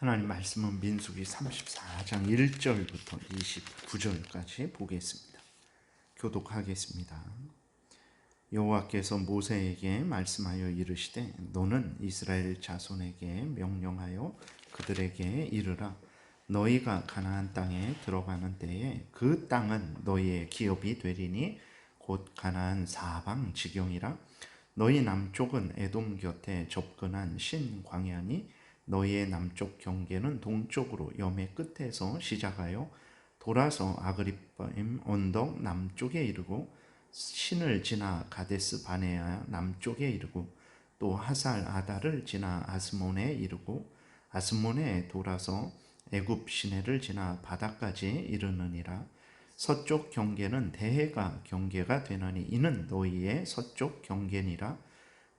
하나님 말씀은 민수기 34장 1절부터 29절까지 보겠습니다. 교독하겠습니다. 여호와께서 모세에게 말씀하여 이르시되 너는 이스라엘 자손에게 명령하여 그들에게 이르라 너희가 가나안 땅에 들어가는 때에 그 땅은 너희의 기업이 되리니 곧 가나안 사방 지경이라 너희 남쪽은 에돔 곁에 접근한 신 광야니 너희의 남쪽 경계는 동쪽으로 염해 끝에서 시작하여 돌아서 아그리빠임 언덕 남쪽에 이르고 신을 지나 가데스 바네아 남쪽에 이르고 또 하살 아다를 지나 아스몬에 이르고 아스몬에 돌아서 애굽 시내를 지나 바다까지 이르느니라. 서쪽 경계는 대해가 경계가 되나니 이는 너희의 서쪽 경계니라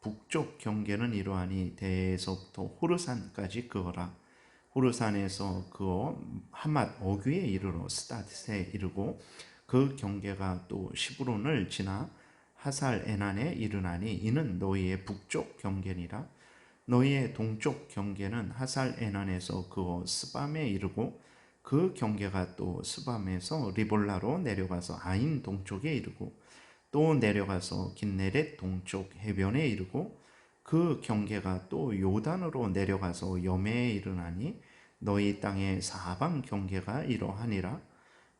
북쪽 경계는 이러하니 대에서부터 호르산까지 그어라. 호르산에서 그어 하맛 어귀에 이르러 스타트에 이르고 그 경계가 또 시브론을 지나 하살 에난에 이르나니 이는 너희의 북쪽 경계니라. 너희의 동쪽 경계는 하살 에난에서 그어 스밤에 이르고 그 경계가 또 스밤에서 리볼라로 내려가서 아인 동쪽에 이르고 또 내려가서 긴네렛 동쪽 해변에 이르고 그 경계가 또 요단으로 내려가서 염해에 이르나니 너희 땅의 사방 경계가 이러하니라.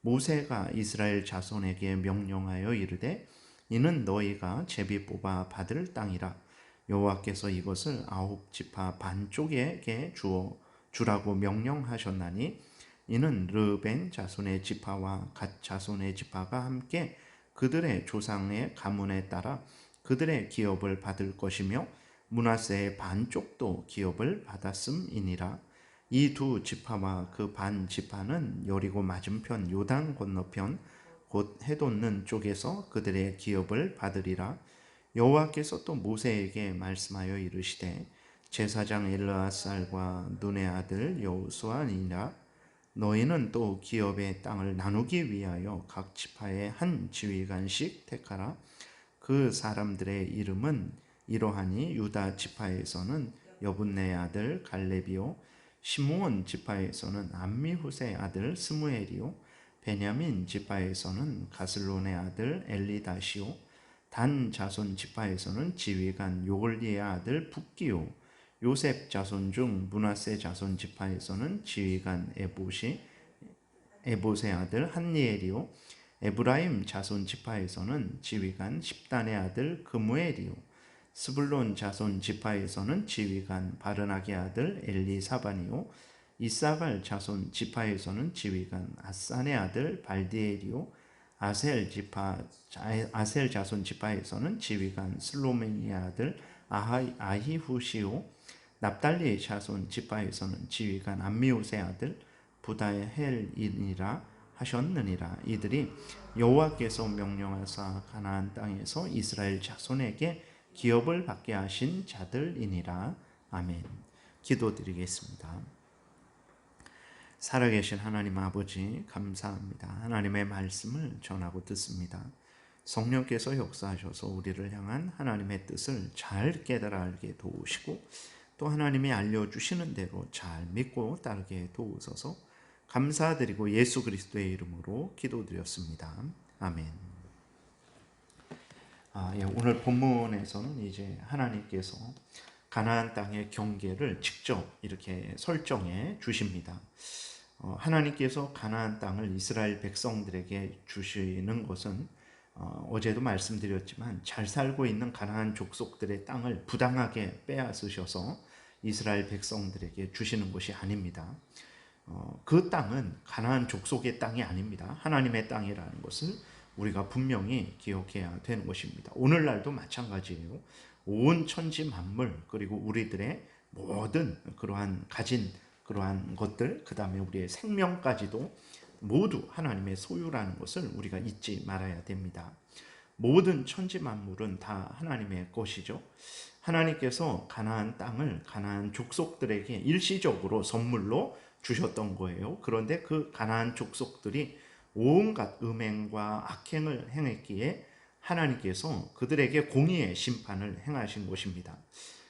모세가 이스라엘 자손에게 명령하여 이르되 이는 너희가 제비 뽑아 받을 땅이라. 여호와께서 이것을 아홉 지파 반쪽에게 주어 주라고 명령하셨나니 이는 르벤 자손의 지파와 갓 자손의 지파가 함께 그들의 조상의 가문에 따라 그들의 기업을 받을 것이며 문하세의 반쪽도 기업을 받았음이니라. 이 두 지파와 그 반 지파는 여리고 맞은편 요단 건너편 곧 해돋는 쪽에서 그들의 기업을 받으리라. 여호와께서 또 모세에게 말씀하여 이르시되 제사장 엘르아살과 눈의 아들 여호수아니라 너희는 또 기업의 땅을 나누기 위하여 각 지파의 한 지휘관씩 택하라. 그 사람들의 이름은 이러하니 유다 지파에서는 여분네 아들 갈렙이요 시므온 지파에서는 암미후세 아들 스무엘이요 베냐민 지파에서는 가슬론의 아들 엘리다시요 단 자손 지파에서는 지휘관 요골리의 아들 북기요 요셉 자손 중 문하세 자손 지파에서는 지휘관 에봇이 에봇의 아들 한니엘이요. 에브라임 자손 지파에서는 지휘관 십단의 아들 그무엘이요. 스불론 자손 지파에서는 지휘관 바르나게 아들 엘리사반이요. 이사갈 자손 지파에서는 지휘관 아산의 아들 발디엘이요. 아셀 지파 아셀 자손 지파에서는 지휘관 슬로메니의 아들 아하, 아히후시요 납달리 자손 지파에서는 지휘관 암미우세 아들 부다헬이니라 하셨느니라. 이들이 여호와께서 명령하사 가나안 땅에서 이스라엘 자손에게 기업을 받게 하신 자들이니라. 아멘. 기도드리겠습니다. 살아계신 하나님 아버지 감사합니다. 하나님의 말씀을 전하고 듣습니다. 성령께서 역사하셔서 우리를 향한 하나님의 뜻을 잘 깨달아 알게 도우시고 또 하나님이 알려주시는 대로 잘 믿고 따르게 도우소서 감사드리고 예수 그리스도의 이름으로 기도드렸습니다. 아멘. 아, 예, 오늘 본문에서는 이제 하나님께서 가나안 땅의 경계를 직접 이렇게 설정해 주십니다. 어, 하나님께서 가나안 땅을 이스라엘 백성들에게 주시는 것은 어, 제도 말씀드렸지만 잘 살고 있는 가나안 족속들의 땅을 부당하게 빼앗으셔서 이스라엘 백성들에게 주시는 것이 아닙니다. 어, 그 땅은 가나안 족속의 땅이 아닙니다. 하나님의 땅이라는 것을 우리가 분명히 기억해야 되는 것입니다. 오늘날도 마찬가지예요. 온 천지 만물 그리고 우리들의 모든 그러한 가진 그러한 것들 그 다음에 우리의 생명까지도 모두 하나님의 소유라는 것을 우리가 잊지 말아야 됩니다. 모든 천지 만물은 다 하나님의 것이죠. 하나님께서 가나안 땅을 가나안 족속들에게 일시적으로 선물로 주셨던 거예요. 그런데 그 가나안 족속들이 온갖 음행과 악행을 행했기에 하나님께서 그들에게 공의의 심판을 행하신 것입니다.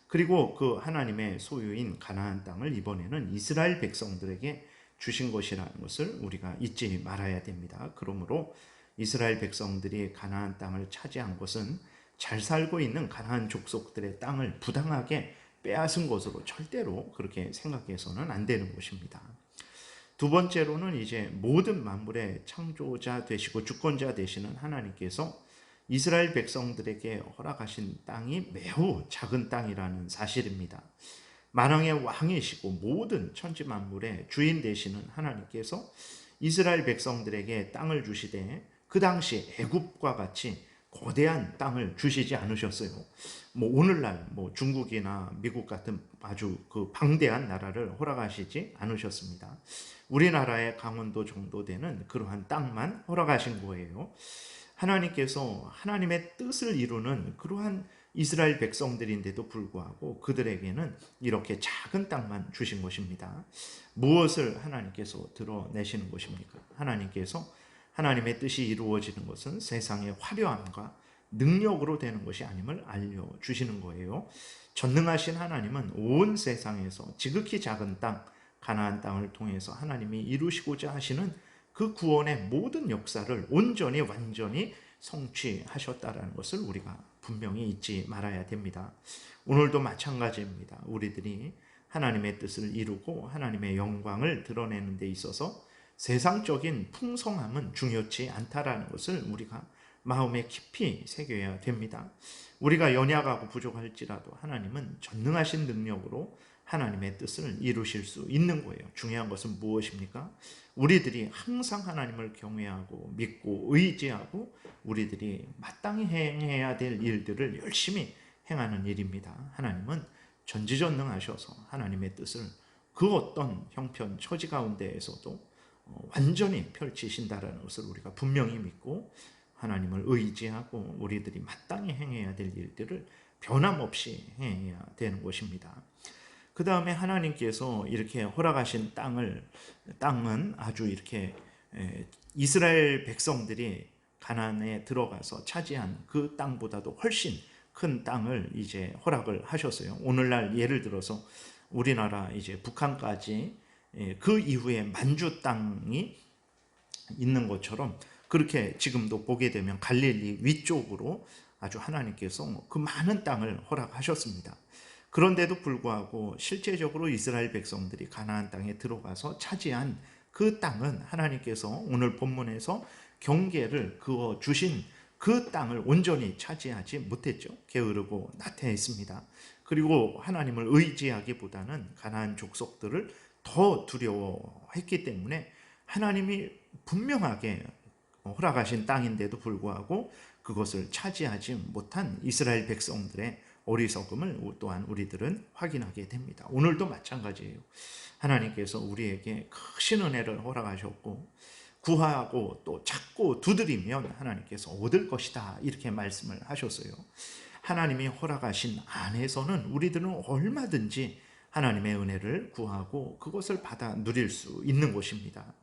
그리고 그 하나님의 소유인 가나안 땅을 이번에는 이스라엘 백성들에게 주신 것이라는 것을 우리가 잊지 말아야 됩니다. 그러므로 이스라엘 백성들이 가나안 땅을 차지한 것은 잘 살고 있는 가나안 족속들의 땅을 부당하게 빼앗은 것으로 절대로 그렇게 생각해서는 안 되는 것입니다. 두 번째로는 이제 모든 만물의 창조자 되시고 주권자 되시는 하나님께서 이스라엘 백성들에게 허락하신 땅이 매우 작은 땅이라는 사실입니다. 만왕의 왕이시고 모든 천지 만물의 주인 되시는 하나님께서 이스라엘 백성들에게 땅을 주시되 그 당시 애굽과 같이 거대한 땅을 주시지 않으셨어요. 뭐 오늘날 뭐 중국이나 미국 같은 아주 그 방대한 나라를 허락하시지 않으셨습니다. 우리나라의 강원도 정도 되는 그러한 땅만 허락하신 거예요. 하나님께서 하나님의 뜻을 이루는 그러한 이스라엘 백성들인데도 불구하고 그들에게는 이렇게 작은 땅만 주신 것입니다. 무엇을 하나님께서 드러내시는 것입니까? 하나님께서 하나님의 뜻이 이루어지는 것은 세상의 화려함과 능력으로 되는 것이 아님을 알려주시는 거예요. 전능하신 하나님은 온 세상에서 지극히 작은 땅, 가나안 땅을 통해서 하나님이 이루시고자 하시는 그 구원의 모든 역사를 온전히 완전히 성취하셨다라는 것을 우리가 분명히 잊지 말아야 됩니다. 오늘도 마찬가지입니다. 우리들이 하나님의 뜻을 이루고 하나님의 영광을 드러내는 데 있어서 세상적인 풍성함은 중요치 않다라는 것을 우리가 마음에 깊이 새겨야 됩니다. 우리가 연약하고 부족할지라도 하나님은 전능하신 능력으로 하나님의 뜻을 이루실 수 있는 거예요. 중요한 것은 무엇입니까? 우리들이 항상 하나님을 경외하고 믿고 의지하고 우리들이 마땅히 행해야 될 일들을 열심히 행하는 일입니다. 하나님은 전지전능하셔서 하나님의 뜻을 그 어떤 형편 처지 가운데에서도 어, 완전히 펼치신다라는 것을 우리가 분명히 믿고 하나님을 의지하고 우리들이 마땅히 행해야 될 일들을 변함없이 행해야 되는 것입니다. 그 다음에 하나님께서 이렇게 허락하신 땅을 땅은 아주 이렇게 이스라엘 백성들이 가난에 들어가서 차지한 그 땅보다도 훨씬 큰 땅을 이제 허락을 하셨어요. 오늘날 예를 들어서 우리나라 이제 북한까지 그 이후에 만주 땅이 있는 것처럼 그렇게 지금도 보게 되면 갈릴리 위쪽으로 아주 하나님께서 그 많은 땅을 허락하셨습니다. 그런데도 불구하고 실제적으로 이스라엘 백성들이 가나안 땅에 들어가서 차지한 그 땅은 하나님께서 오늘 본문에서 경계를 그어 주신 그 땅을 온전히 차지하지 못했죠. 게으르고 나태했습니다. 그리고 하나님을 의지하기보다는 가나안 족속들을 더 두려워했기 때문에 하나님이 분명하게 허락하신 땅인데도 불구하고 그것을 차지하지 못한 이스라엘 백성들의 어리석음을 또한 우리들은 확인하게 됩니다. 오늘도 마찬가지예요. 하나님께서 우리에게 크신 은혜를 허락하셨고 구하고 또 찾고 두드리면 하나님께서 얻을 것이다 이렇게 말씀을 하셨어요. 하나님이 허락하신 안에서는 우리들은 얼마든지 하나님의 은혜를 구하고 그것을 받아 누릴 수 있는 것입니다.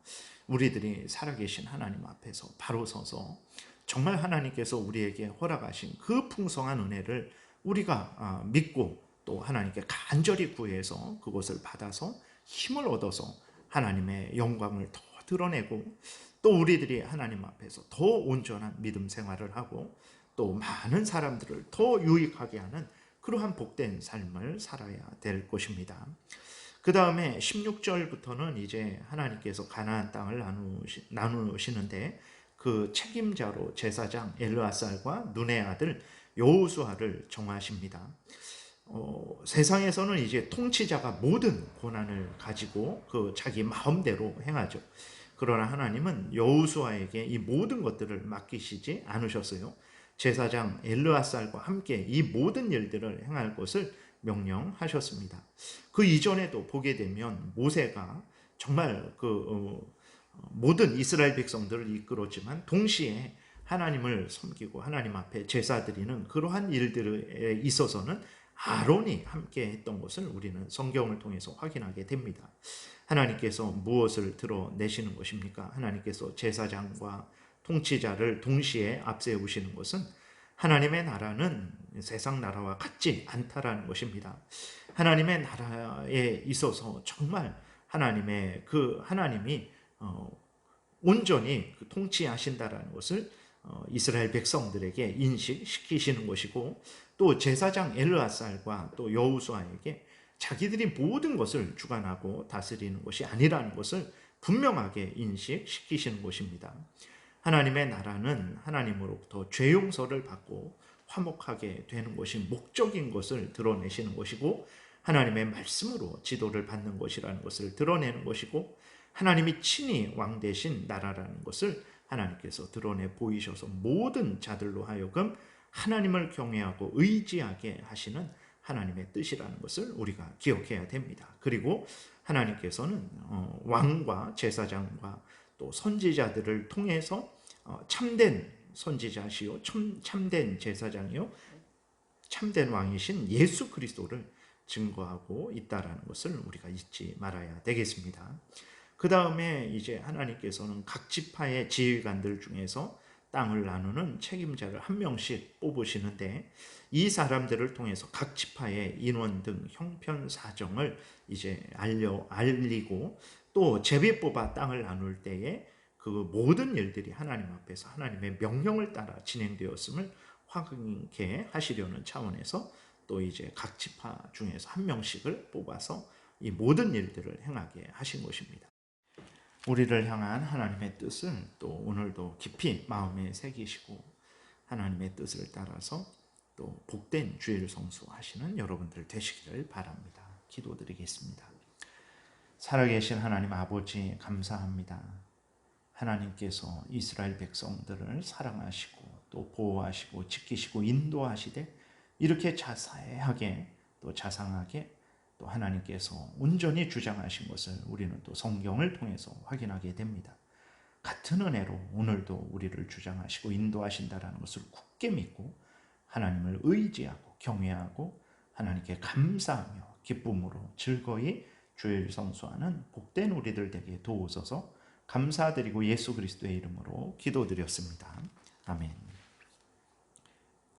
우리들이 살아계신 하나님 앞에서 바로 서서 정말 하나님께서 우리에게 허락하신 그 풍성한 은혜를 우리가 아, 믿고 또 하나님께 간절히 구해서 그것을 받아서 힘을 얻어서 하나님의 영광을 더 드러내고 또 우리들이 하나님 앞에서 더 온전한 믿음 생활을 하고 또 많은 사람들을 더 유익하게 하는 그러한 복된 삶을 살아야 될 것입니다. 그 다음에 16절부터는 이제 하나님께서 가나안 땅을 나누시, 나누시는데 그 책임자로 제사장 엘르아살과 눈의 아들 여호수아를 정하십니다. 어, 세상에서는 이제 통치자가 모든 권한을 가지고 그 자기 마음대로 행하죠. 그러나 하나님은 여호수아에게 이 모든 것들을 맡기시지 않으셨어요. 제사장 엘르아살과 함께 이 모든 일들을 행할 것을 명령하셨습니다. 그 이전에도 보게 되면 모세가 정말 그 어, 모든 이스라엘 백성들을 이끌었지만 동시에 하나님을 섬기고 하나님 앞에 제사 드리는 그러한 일들에 있어서는 아론이 함께 했던 것을 우리는 성경을 통해서 확인하게 됩니다. 하나님께서 무엇을 드러내시는 것입니까? 하나님께서 제사장과 통치자를 동시에 앞세우시는 것은 하나님의 나라는 세상 나라와 같지 않다라는 것입니다. 하나님의 나라에 있어서 정말 하나님의 그 하나님이 어, 온전히 그 통치하신다라는 것을 어, 이스라엘 백성들에게 인식시키시는 것이고 또 제사장 엘르아살과 또 여우수아에게 자기들이 모든 것을 주관하고 다스리는 것이 아니라는 것을 분명하게 인식시키시는 것입니다. 하나님의 나라는 하나님으로부터 죄 용서를 받고 화목하게 되는 것이 목적인 것을 드러내시는 것이고 하나님의 말씀으로 지도를 받는 것이라는 것을 드러내는 것이고 하나님이 친히 왕 대신 나라라는 것을 하나님께서 드러내 보이셔서 모든 자들로 하여금 하나님을 경외하고 의지하게 하시는 하나님의 뜻이라는 것을 우리가 기억해야 됩니다. 그리고 하나님께서는 어, 왕과 제사장과 또 선지자들을 통해서 어, 참된 선지자시요 참된 제사장이요 참된 왕이신 예수 그리스도를 증거하고 있다라는 것을 우리가 잊지 말아야 되겠습니다. 그 다음에 이제 하나님께서는 각 지파의 지휘관들 중에서 땅을 나누는 책임자를 한 명씩 뽑으시는데 이 사람들을 통해서 각 지파의 인원 등 형편 사정을 이제 알려 알리고 또 제비 뽑아 땅을 나눌 때에 그 모든 일들이 하나님 앞에서 하나님의 명령을 따라 진행되었음을 확인케 하시려는 차원에서 또 이제 각 지파 중에서 한 명씩을 뽑아서 이 모든 일들을 행하게 하신 것입니다. 우리를 향한 하나님의 뜻을 또 오늘도 깊이 마음에 새기시고 하나님의 뜻을 따라서 또 복된 주일 성수하시는 여러분들 되시기를 바랍니다. 기도드리겠습니다. 살아계신 하나님 아버지 감사합니다. 하나님께서 이스라엘 백성들을 사랑하시고 또 보호하시고 지키시고 인도하시되 이렇게 자세하게 또 자상하게 또 하나님께서 온전히 주장하신 것을 우리는 또 성경을 통해서 확인하게 됩니다. 같은 은혜로 오늘도 우리를 주장하시고 인도하신다라는 것을 굳게 믿고 하나님을 의지하고 경외하고 하나님께 감사하며 기쁨으로 즐거이 주일 성수하는 복된 우리들 되게 도우소서 감사드리고 예수 그리스도의 이름으로 기도드렸습니다. 아멘.